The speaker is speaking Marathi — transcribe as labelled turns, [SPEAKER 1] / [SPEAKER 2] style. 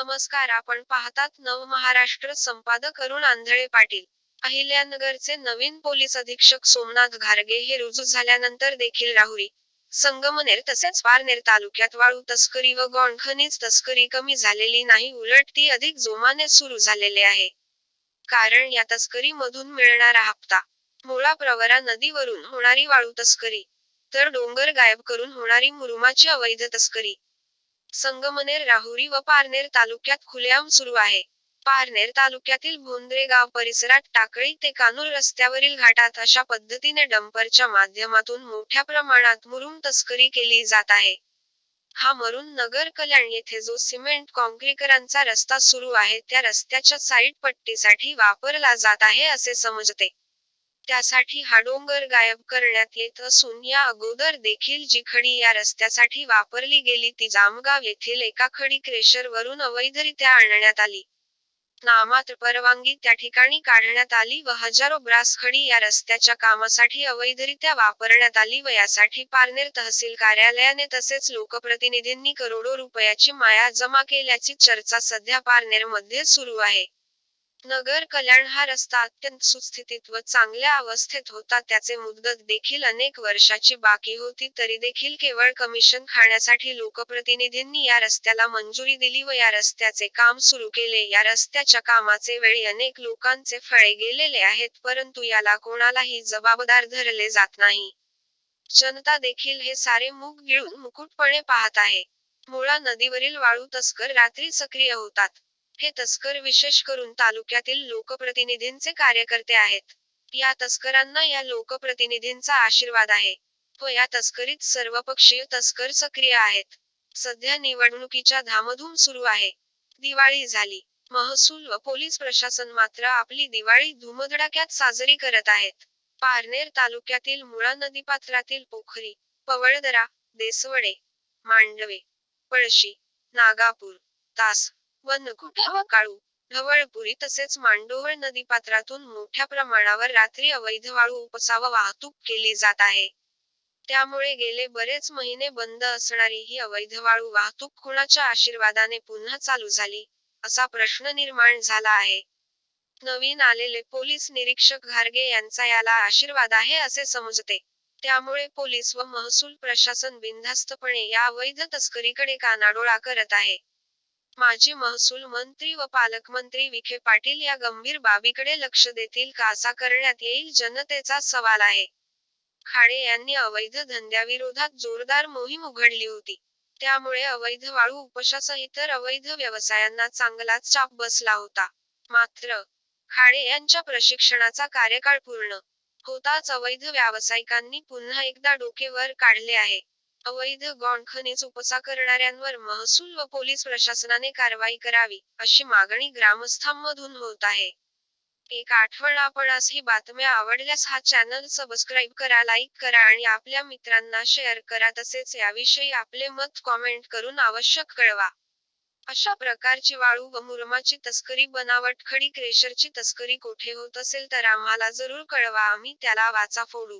[SPEAKER 1] नमस्कार. आपण पाहतात नव महाराष्ट्र संपादक अरुण आंधळे पाटील. अहिल्यानगरचे नवीन पोलीस अधीक्षक सोमनाथ घारगे हे रुजू झाल्यानंतर देखील राहुरी. संगमनेर तसेच पारनेर तालुक्यात वाळू तस्करी व गौण खनिज तस्करी कमी झालेली नाही उलट ती अधिक जोमाने सुरू झालेले आहे. कारण या तस्करीमधून मिळणारा हप्ता मुळा प्रवरा नदीवरून होणारी वाळू तस्करी तर डोंगर गायब करून होणारी मुरुमाची अवैध तस्करी संगमनेर राहुरी व पारनेर तालुक्यात खुलेआम सुरू आहे. पारनेर तालुक्यातील भोंद्रे गाव परिसरात टाकळी ते कानूर रस्त्यावरील घाटात अशा पद्धतीने डंपरच्या माध्यमातून मोठ्या प्रमाणात मुरुम तस्करी केली जात आहे. हा मरून नगर कल्याण येथे जो सिमेंट कॉन्क्रीकरांचा रस्ता सुरू आहे त्या रस्त्याच्या साईड पट्टीसाठी वापरला जात आहे असे समजते. त्यासाठी हा डोंगर गायब करण्यात येत असून या अगोदर देखील जी खडी या रस्त्यासाठी वापरली गेली ती जामगाव येथील एका खडी क्रेशर वरून अवैधरित्या आणण्यात आली. नामात्र परवानगी त्या ठिकाणी काढण्यात आली व हजारो ब्रास खडी या रस्त्याच्या कामासाठी अवैधरित्या वापरण्यात आली व यासाठी पारनेर तहसील कार्यालयाने तसेच लोकप्रतिनिधींनी करोडो रुपयाची माया जमा केल्याची चर्चा सध्या पारनेरमध्ये सुरू आहे. नगर कल्याण हा रस्ता अत्यंत सुस्थितीत व चांगल्या अवस्थेत होता. त्याचे मुदत देखील अनेक वर्षाची बाकी होती. तरी देखील केवळ कमिशन खाण्यासाठी लोकप्रतिनिधींनी या रस्त्याला मंजुरी दिली व या रस्त्याचे काम सुरू केले. या रस्त्याच्या कामाचे वेळी अनेक लोकांचे फळे गेलेले आहेत परंतु याला कोणालाही जबाबदार धरले जात नाही. जनता देखील हे सारे मूग गिळून मुकुटपणे पाहत आहे. मुळा नदीवरील वाळू तस्कर रात्री सक्रिय होतात. हे तस्कर विशेष करून तालुक्यातील लोकप्रतिनिधींचे कार्यकर्ते आहेत. या तस्करांना या लोकप्रतिनिधींचा आशीर्वाद आहे. व या तस्करीत सर्वपक्षीय तस्कर सक्रिय आहेत. सध्या निवडणुकीच्या धामधूम सुरू आहे. दिवाळी झाली. महसूल व पोलीस प्रशासन मात्र आपली दिवाळी धुमधडाक्यात साजरी करत आहेत. पारनेर तालुक्यातील मुळा नदीपात्रातील पोखरी पवळदरा देसवडे मांडवे पळशी नागापूर तास व नकुटा व काळू. ढवळपुरी तसेच मांडोवळ नदीपात्रातून मोठ्या प्रमाणावर रात्री अवैध वाळू उपसा व वाहतूक केली जात आहे. त्यामुळे गेले बरेच महिने बंद असणारी ही अवैध वाळू वाहतूक कुणाच्या आशीर्वादाने पुन्हा चालू झाली असा प्रश्न निर्माण झाला आहे. नवीन आलेले पोलीस निरीक्षक घारगे यांचा याला आशीर्वाद आहे असे समजते. त्यामुळे पोलीस व महसूल प्रशासन बिनधास्तपणे या अवैध तस्करीकडे कानाडोळा करत आहे. माजी महसूल मंत्री व पालकमंत्री विखे पाटील या गंभीर बाबीकडे लक्ष देतील का असा करण्यात येईल जनतेचा सवाल आहे. खाडे यांनी अवैध धंद्याविरोधात जोरदार मोहीम उघडली होती. त्यामुळे अवैध वाळू उपशासह इतर अवैध व्यवसायांना चांगलाच चाप बसला होता. मात्र खाडे यांच्या प्रशिक्षणाचा कार्यकाळ पूर्ण होताच अवैध व्यावसायिकांनी पुन्हा एकदा डोके वर काढले आहे. अवैध गौण खनिज उपसा करणाऱ्यांवर महसूल व पोलीस प्रशासनाने कारवाई करावी अशी मागणी ग्रामस्थांमधून होत आहे. एक आठवण आपणास ही बातम्या आवडल्यास हा चॅनल सबस्क्राईब करा लाईक करा आणि आपल्या मित्रांना शेअर करा. तसेच याविषयी आपले मत कॉमेंट करून आवश्यक कळवा. अशा प्रकारची वाळू व मुरमाची तस्करी बनावट खडी क्रेशरची तस्करी कोठे होत असेल तर आम्हाला जरूर कळवा. आम्ही त्याला वाचा फोडू.